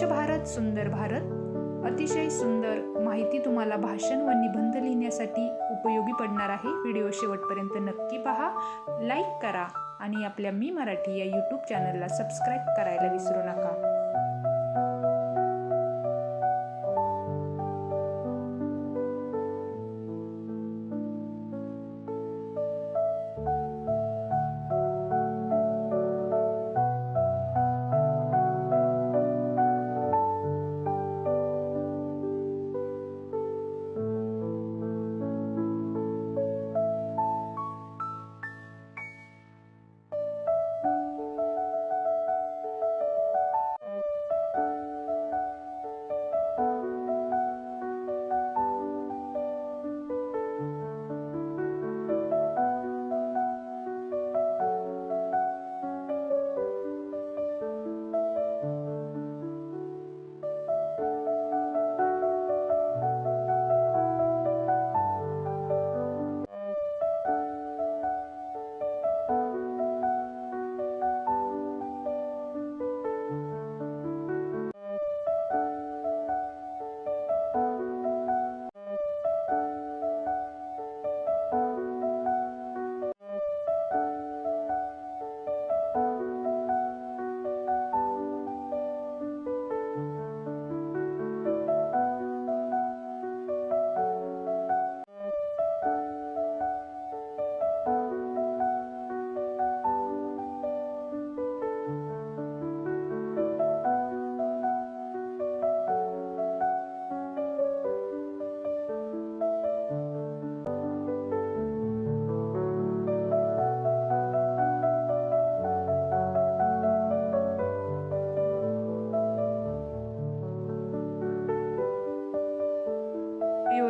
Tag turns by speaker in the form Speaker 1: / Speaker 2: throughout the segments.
Speaker 1: स्वच्छ भारत सुंदर भारत. अतिशय सुंदर माहिती तुम्हाला भाषण व निबंध लिहिण्यासाठी उपयोगी पडणार आहे. व्हिडिओ शेवटपर्यंत नक्की पहा. लाईक करा आणि आपल्या मी मराठी या यूट्यूब चॅनलला सबस्क्राईब करायला विसरू नका.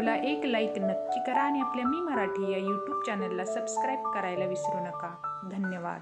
Speaker 1: व्हिडिओला एक लाईक नक्की करा आणि आपल्या मी मराठी या यूट्यूब चॅनलला सबस्क्राईब करायला विसरू नका. धन्यवाद.